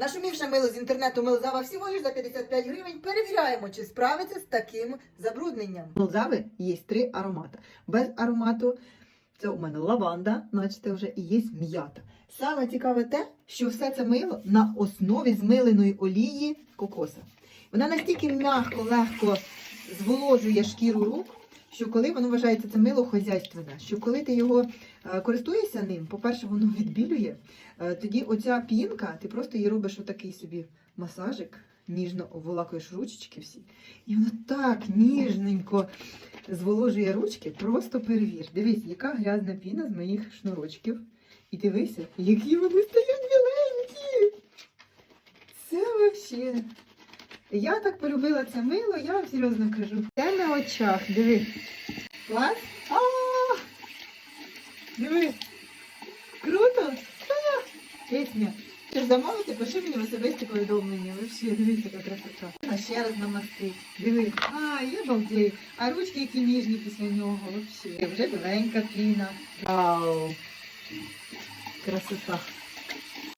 Нашумівше мило з інтернету Мелзава всього лиш за 55 гривень. Перевіряємо, чи справиться з таким забрудненням. Мелзави є три аромати. Без аромату це у мене лаванда, начте вже і є м'ята. Саме цікаве те, що все це мило на основі змиленої олії кокоса. Вона настільки м'яко, легко зволожує шкіру рук, що коли воно вважається це мило хазяйственне, що коли ти його е, користуєшся ним, по-перше, воно відбілює, е, тоді оця пінка, ти просто її робиш отакий собі масажик, ніжно обволакуєш ручечки всі, і воно так ніжненько зволожує ручки, просто перевір. Дивись, яка грязна піна з моїх шнурочків. І дивися, які вони стають біленькі. Це взагалі. Я так полюбила це мило, я вам серйозно кажу. Це на очах, диви. Клас? Диви. Круто? Пісня. Чи замовити, пиши мені в особисті повідомлення. Вообще, дивись, яка красота. А ще раз намастить. Диви. А, я балдею. А ручки які ніжні після нього. Вообще. Вже біленька піна. Вау. Красота.